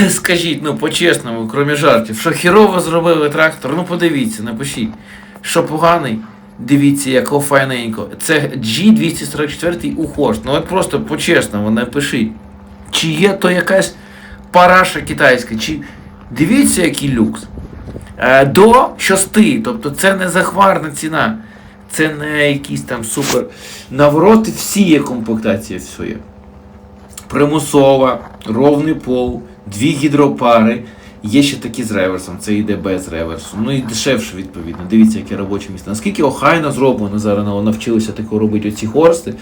Скажіть, ну по-чесному, крім жартів, що хірово зробили трактор, ну подивіться, напишіть. Що поганий, дивіться, якого файненько. Це G244 Ухорст. Ну от просто по-чесному напишіть. Чи є то якась параша китайська, чи дивіться, який люкс. Е, До 6, тобто це не захмарна ціна. Це не якийсь там супер. Навроти всі є комплектації своє примусова, ровний пол, дві гідропари. Є ще такі з реверсом, це йде без реверсу. Ну і дешевше, відповідно. Дивіться, яке робоче місце. Наскільки охайно зроблено зараз навчилися таке робити оці хорсти.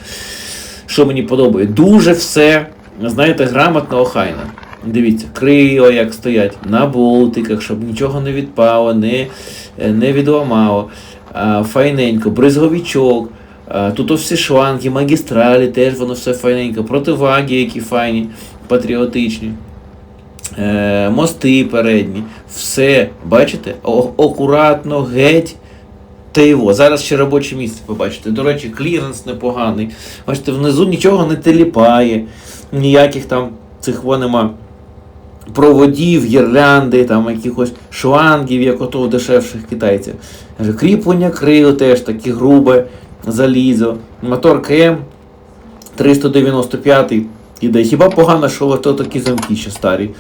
Що мені подобає? Дуже все, знаєте, грамотно охайно. Дивіться, крила як стоять на болтиках, щоб нічого не відпало, не, не відламало. Файненько, бризговичок. А, Тут ось всі шланги, магістралі, теж воно все файненько, противаги, які файні, патріотичні. Е, мости передні, все, бачите, акуратно, геть. Та його. Зараз ще робоче місце побачите. До речі, кліренс непоганий. Бачите, внизу нічого не теліпає, ніяких там цих во нема проводів, гірлянди, там якихось шлангів, як ото у дешевших китайців. Кріплення крил теж такі грубе, залізо. Мотор КМ 395 іде. Хіба погано, що ото такі замки ще старі.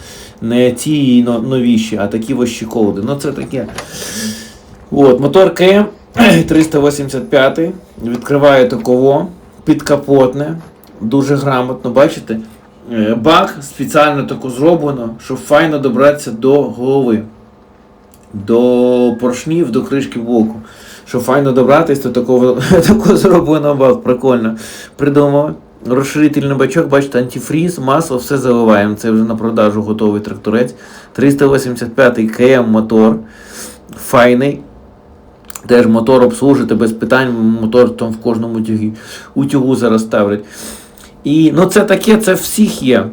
Не ці новіші, а такі ось колди. Ну це таке. От, мотор КМ 385 відкриває таково, підкапотне, дуже грамотно, бачите? Е, Бак спеціально тако зроблено, щоб файно добратися до голови, до поршнів, до кришки блоку. Щоб файно добратися до такого, такого зробленого бак. Прикольно. Придумав. Розширительний бачок, бачите, антифріз, масло, все заливаємо. Це вже на продажу готовий тракторець. 385 КМ мотор. Файний. Теж мотор обслужити без питань, мотор там в кожному тягі. Утюгу зараз ставлять. І ну це таке, це всіх є.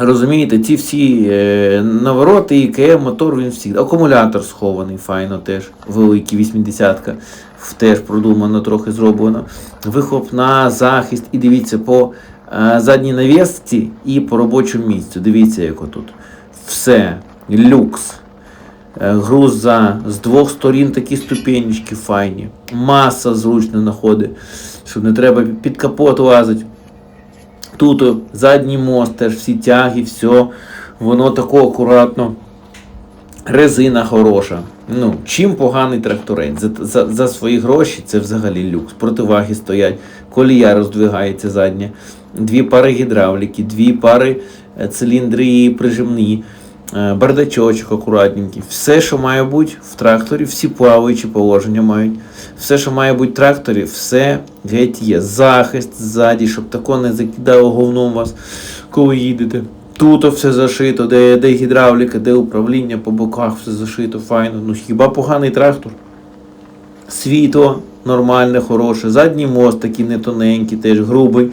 Розумієте, ці всі е, навороти, ІКМ, мотор, він всі. Акумулятор схований, файно теж, великий, 80-ка. Теж продумано, трохи зроблено. Вихлопна, захист. І дивіться по е, задній навісці і по робочому місцю. Дивіться, як отут. Все, люкс. Е, Груза з двох сторін такі ступенечки файні. Маса зручно знаходить, щоб не треба під капот лазити. Тут задній мост, теж всі тяги, все. Воно тако акуратно. Резина хороша. Ну, чим поганий тракторець? За, за, за свої гроші це взагалі люкс. Противаги стоять, колія роздвигається задня, дві пари гідравліки, дві пари е, циліндри прижимні, бардачочок акуратненький. Все, що має бути в тракторі, всі плаваючі положення мають. Все, що має бути в тракторі, все геть є. Захист ззаді, щоб тако не закидало говном вас, коли їдете. Тут все зашито, де, де гідравліка, де управління по боках, все зашито, файно. Ну хіба поганий трактор? Світло нормальне, хороше, задній мост такий не тоненький, теж грубий.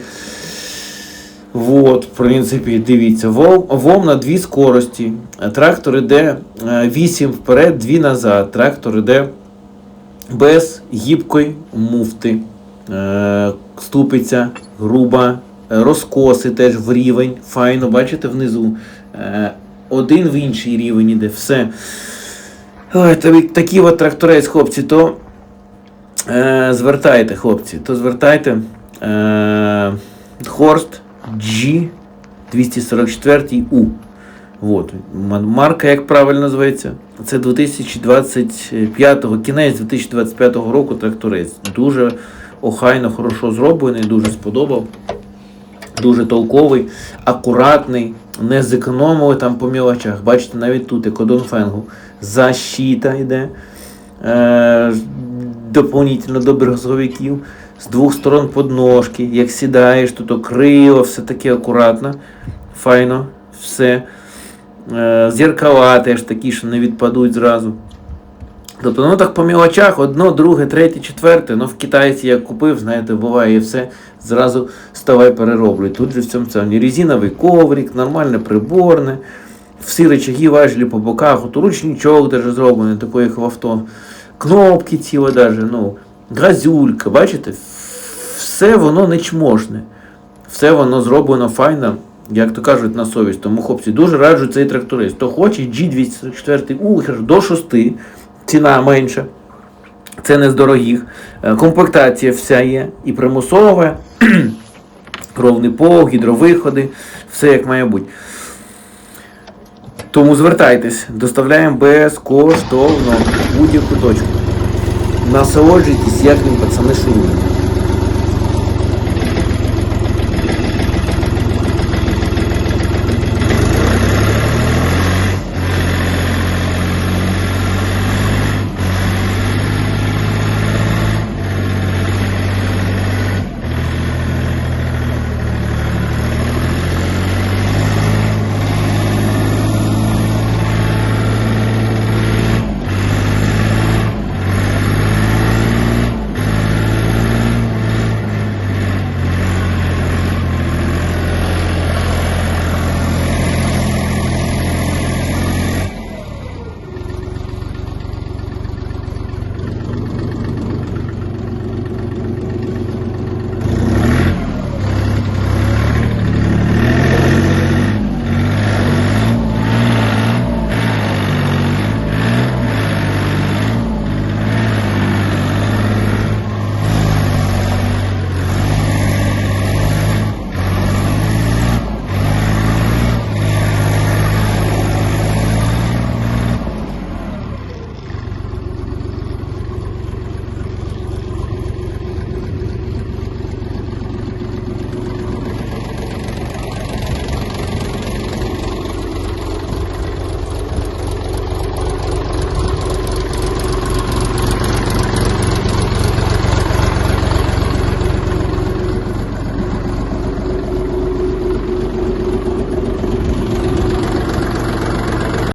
Вот, в принципі, дивіться, вом, вом на дві скорості. Трактор іде 8 вперед, 2 назад. Трактор іде без гібкої муфти. Е, ступиця груба, е, розкоси теж в рівень. Файно, бачите, внизу. Е, один в інший рівень іде, все. Ой, та- такий от тракторець, хлопці, то е, звертайте, хлопці, то звертайте. Е, Хорст G 244 U. Вот. Марка, як правильно називається? Це 2025, кінець 2025 року тракторець. Дуже охайно, хорошо зроблений, дуже сподобав. Дуже толковий, акуратний, не зекономили там по мілочах. Бачите, навіть тут, як у Донфенгу, защита йде е, доповнительно до брезговиків. З двох сторон подножки. Як сідаєш, тут крило, все таке акуратно, файно, все. Е, зеркала теж такі, що не відпадуть зразу. Тобто, ну так по мілочах, одно, друге, третє, четверте. Ну в китайці як купив, знаєте, буває і все, зразу ставай перероблюй. Тут же в цьому цьому резиновий коврик, нормальне приборне, всі речаги важелі по боках, от ручничок даже зроблений, такий як в авто. Кнопки ціле даже, ну, газюлька, бачите, все воно не чможне. Все воно зроблено файно, як то кажуть, на совість. Тому хлопці дуже раджу цей тракторист. Хто хоче, G204 у до 6, ціна менша. Це не з дорогих. Е, Комплектація вся є. І примусове, ровний пол, гідровиходи, все як має бути. Тому звертайтесь, доставляємо безкоштовно будь-яку точку. Насолоджуйтесь, як ним пацани шурують.